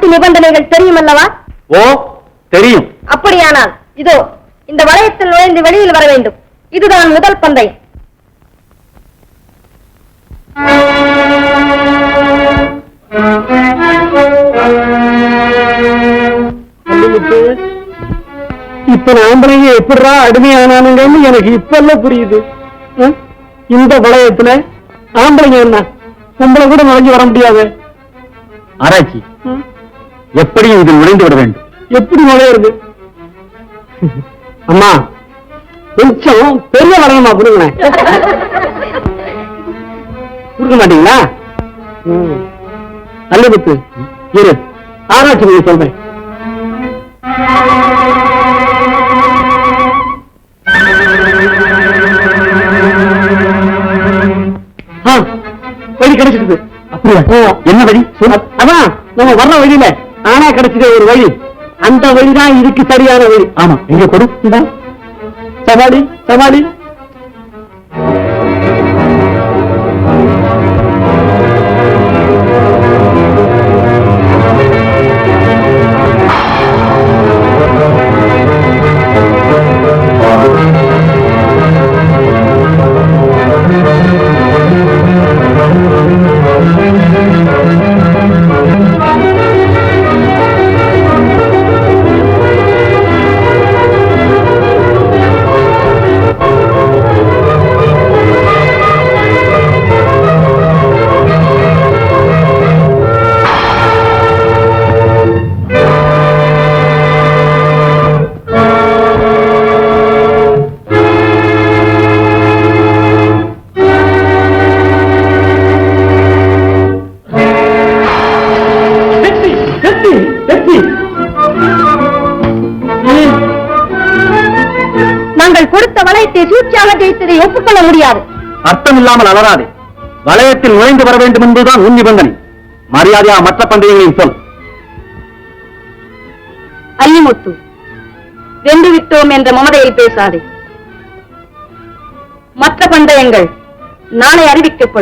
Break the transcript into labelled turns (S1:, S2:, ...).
S1: போட்டி நிபந்தனைகள் தெரியும் அல்லவா
S2: ஓ தெரியும்.
S1: அப்படியானால் இதோ இந்த வளையத்தில் நுழைந்து வெளியில் வர வேண்டும். இதுதான் முதல் பந்தயம்
S2: இப்ப ஆம்பளைங்க எப்படிடா அடிமையானானுங்கன்னு எனக்கு இப்ப எல்லாம் புரியுது? இந்த வளையத்துல ஆம்பளைங்க என்ன? பொம்பளை கூட நுழைஞ்சு வர முடியாது. ஆராய்ச்சி. எப்படியும் இதில் நுழைந்து விட வேண்டும். எப்படி நுழையிறது? அம்மா கொஞ்சம் பெரிய வளையமா கொடுங்களேன் கொடுக்க மாட்டீங்களா? ம். நல்ல புத்து இரு. ஆராய்ச்சி பண்ணி சொல்றேன். வழி கிடைச்சிருக்கு. அப்படியா? என்ன வழி? அதான் நம்ம வர்ற வழியில. ஆனா கிடைச்சது ஒரு வழி. அந்த வழிதான் இதுக்கு சரியான வழி. ஆமா எங்க கொடு சவாலி சவாலி.
S1: நாங்கள் கொடுத்த வளையத்தை சூழ்ச்சியாக ஜெயித்ததை ஒப்புக்கொள்ள முடியாது.
S2: அர்த்தம் இல்லாமல் அலராதே வலயத்தில் நுழைந்து வர வேண்டும் என்பதுதான் உன் நிபந்தனை. மரியாதையா மற்ற பந்தயங்களின் சொல்.
S1: அல்லிமுத்து வென்று விட்டோம் என்ற மமதையில் பேசாதே. மற்ற பந்தயங்கள் நாளை அறிவிக்கப்படும்.